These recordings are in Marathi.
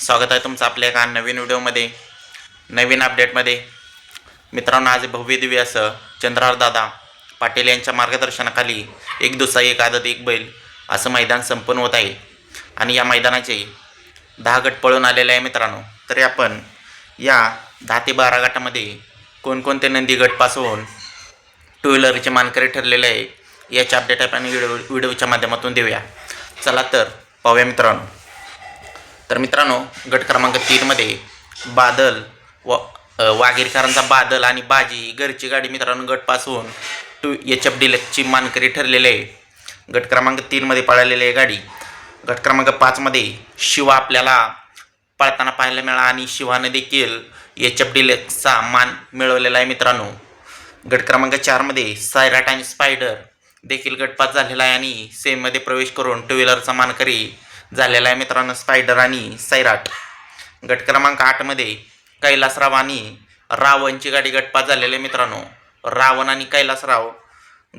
स्वागत आहे तुमचं आपल्या एका नवीन व्हिडिओमध्ये नवीन अपडेटमध्ये मित्रांनो आज भव्य दिव्य असं चंद्रहार दादा पाटील यांच्या मार्गदर्शनाखाली एक दुसरा एक आदत एक बैल असं मैदान संपन्न होत आहे. आणि या मैदानाचे दहा गट पळून आलेले आहे मित्रांनो. तरी आपण या दहा ते बारा गटामध्ये कोणकोणते नंदी गटपासून होऊन टू व्हीलरचे मानकरी ठरलेले आहे याचे अपडेट आपण व्हिडिओ व्हिडिओच्या माध्यमातून देऊया. चला तर पाहूया मित्रांनो. तर मित्रांनो गट क्रमांक तीनमध्ये बादल व अ, वाघेरकरांचा बादल आणि बाजी घरची गाडी मित्रांनो गट टू एच एफ डिलक्सची मानकरी ठरलेली आहे. गट क्रमांक तीनमध्ये पळालेली आहे गाडी. गट क्रमांक पाचमध्ये शिवा आपल्याला पळताना पाहायला मिळाला आणि शिवाने देखील एच एफ डिलक्सचा मान मिळवलेला आहे मित्रांनो. गट क्रमांक चारमध्ये सायराट आणि स्पायडर देखील गटपात झालेला आहे आणि सेममध्ये प्रवेश करून टू व्हीलरचा मानकरी झालेला आहे मित्रांनो स्पायडर आणि सैराट. गट क्रमांक आठमध्ये कैलासराव आणि रावणची गाडी गटपास झालेली आहे मित्रांनो. रावण आणि कैलासराव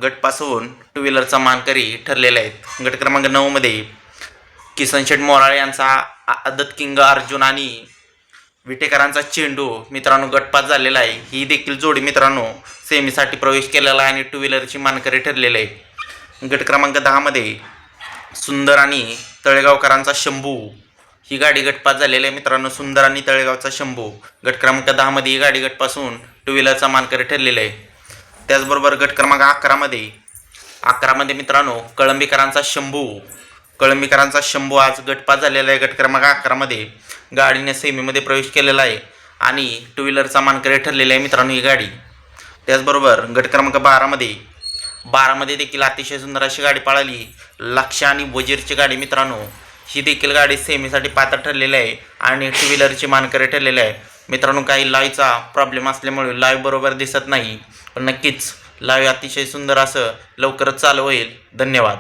गटपासून टू व्हीलरचा मानकरी ठरलेले आहेत. गट क्रमांक नऊमध्ये किसन शेठ मोराळे यांचा आ- आदत किंग अर्जुन आणि विटेकरांचा चेंडू मित्रांनो गटपास झालेला आहे. ही देखील जोडी मित्रांनो सेमीसाठी प्रवेश केलेला आहे आणि टू व्हीलरची मानकरी ठरलेली आहे. गट क्रमांक दहामध्ये सुंदर आणि तळेगावकरांचा शंभू. ही गाडी गटपात झालेली आहे मित्रांनो सुंदर आणि तळेगावचा शंभू. गट क्रमांक दहामध्ये ही गाडी गटपासून टू व्हीलरचा मानकरी ठरलेला आहे. त्याचबरोबर गट क्रमांक अकरामध्ये अकरामध्ये मित्रांनो कळंबीकरांचा शंभू. कळंबीकरांचा शंभू आज गटपात झालेला आहे. गट क्रमांक अकरामध्ये गाडीने सेमीमध्ये प्रवेश केलेला आहे आणि टू व्हीलरचा मानकरी ठरलेला आहे मित्रांनो ही गाडी. त्याचबरोबर गट क्रमांक बारामध्ये बारामध्ये देखील अतिशय सुंदर अशी गाडी पळाली. लक्ष आणि वजीरची गाडी मित्रांनो ही देखील गाडी सेमीसाठी पात्र ठरलेली आहे आणि टू व्हीलरची मानकरी ठरलेली आहे. मित्रांनो काही लाईव्हचा प्रॉब्लेम असल्यामुळे लाईव्ह बरोबर दिसत नाही. पण नक्कीच लाईव्ह अतिशय सुंदर असं लवकरच चालू होईल. धन्यवाद.